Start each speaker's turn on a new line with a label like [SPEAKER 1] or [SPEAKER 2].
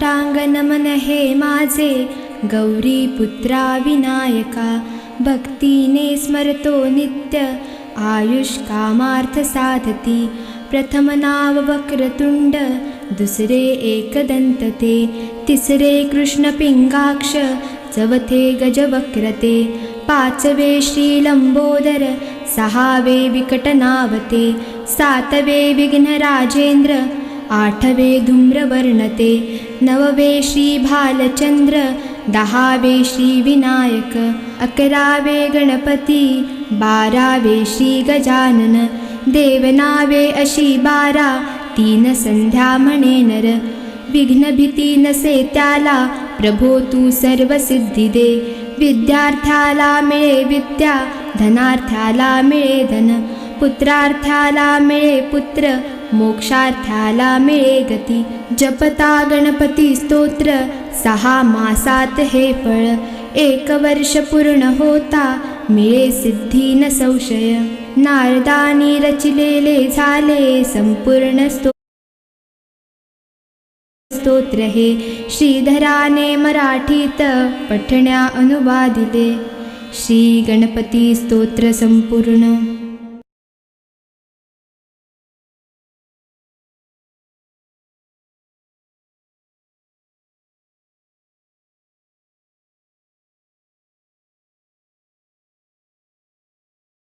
[SPEAKER 1] साष्टांगनमन हे माझे गौरीपुत्रा विनायका भक्तीने स्मरतो नित्य आयुष्कामार्थ साधती प्रथम नाव वक्रतुंड दुसरे एकदंतते तिसरे कृष्णपिंगाक्ष चवथे गजवक्रते पाचवे श्रीलंबोदर सहावे विकटनावते सातवे विघ्नराजेन्द्र आठवे धूम्रवर्णते नववे श्रीभालचन्द्र दहावे श्रीविनायक अकरावे गणपती बारावे श्रीगजानन देवनावे अशी बारा तीन संध्या म्हणे नर. विघ्नभीती नसे त्याला प्रभो तू सर्वसिद्धी दे. विद्यार्थ्याला मिळे विद्या धनार्थ्याला मिळे धन. पुत्रार्थ्याला मिळे पुत्र मोक्षार्थ्याला मिळे गती. जपता गणपती स्तोत्र सहा मासात हे फळ. एक वर्ष पूर्ण होता मिळे सिद्धी न संशय. नारदानी रचिलेले झाले संपूर्ण स्तो स्तोत्र हे. श्रीधराने मराठीत पठण्या अनुवादिले. श्री गणपती स्तोत्र संपूर्ण.